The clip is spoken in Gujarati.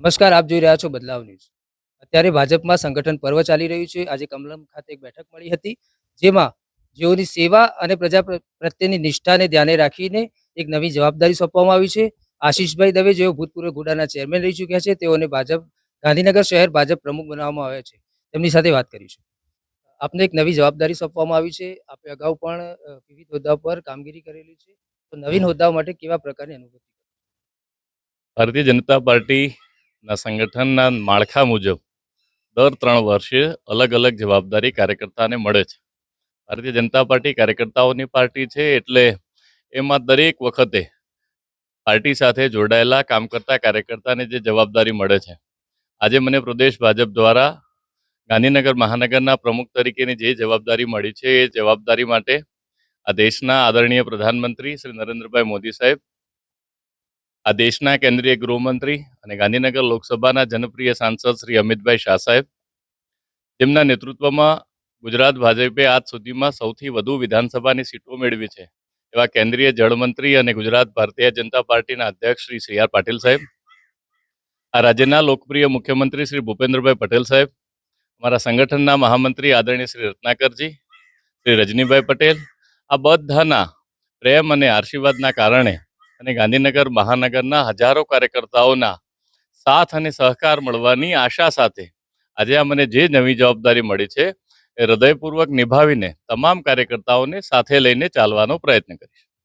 નમસ્કાર, આપ જોઈ રહ્યા છો બદલાવ ન્યૂઝ. અત્યારે ભાજપમાં સંગઠન પર્વ ચાલી રહ્યું છે. આજે કમલમ ખાતે એક બેઠક મળી હતી, જેમાં જેઓની સેવા અને પ્રજા પ્રત્યેની નિષ્ઠાને ધ્યાને રાખીને એક નવી જવાબદારી સોંપવામાં આવી છે. આશીષભાઈ દવે, જેઓ ભૂતપૂર્વ ગુડાના ચેરમેન રહી ચૂક્યા છે, તેઓને ભાજપ, ગાંધીનગર શહેર ભાજપ પ્રમુખ બનાવવામાં આવ્યા છે. તેમની સાથે વાત કરીશું. આપને એક નવી જવાબદારી સોંપવામાં આવી છે. આપે અગાઉ પણ વિવિધ હોદ્દા પર કામગીરી કરેલી છે. તો નવીન હોદ્દાઓ માટે કેવા પ્રકારની અનુભૂતિ? ભારતીય જનતા પાર્ટીના સંગઠનના માળખા મુજબ દર ત્રણ વર્ષે અલગ અલગ જવાબદારી કાર્યકર્તાને મળે છે. ભારતીય જનતા પાર્ટી કાર્યકર્તાઓની પાર્ટી છે એટલે એમાં દરેક વખતે પાર્ટી સાથે જોડાયેલા કામ કરતા કાર્યકર્તાને જે જવાબદારી મળે છે. આજે મને પ્રદેશ ભાજપ દ્વારા ગાંધીનગર મહાનગરના પ્રમુખ તરીકેની જે જવાબદારી મળી છે એ જવાબદારી માટે આ દેશના આદરણીય પ્રધાનમંત્રી શ્રી નરેન્દ્રભાઈ મોદી સાહેબ આ દેશના કેન્દ્રીય ગૃહમંત્રી અને ગાંધીનગર લોકસભાના જનપ્રિય સાંસદ શ્રી અમિતભાઈ શાહ સાહેબ, તેમના નેતૃત્વમાં ગુજરાત ભાજપે આજ સુધીમાં સૌથી વધુ વિધાનસભાની સીટો મેળવી છે. એવા કેન્દ્રીય જળમંત્રી અને ગુજરાત ભારતીય જનતા પાર્ટીના અધ્યક્ષ શ્રી સી આર પાટીલ સાહેબ, આ રાજ્યના લોકપ્રિય મુખ્યમંત્રી શ્રી ભૂપેન્દ્રભાઈ પટેલ સાહેબ, અમારા સંગઠનના મહામંત્રી આદરણીય શ્રી રત્નાકરજી, શ્રી રજનીભાઈ પટેલ, આ બધાના પ્રેમ અને આશીર્વાદના કારણે અને ગાંધીનગર મહાનગરના હજારો કાર્યકર્તાઓના સાથ અને સહકાર મળવાની આશા સાથે આજે આ મને જે નવી જવાબદારી મળી છે, એ હૃદયપૂર્વક નિભાવીને તમામ કાર્યકર્તાઓને સાથે લઈને ચાલવાનો પ્રયત્ન કરીશ.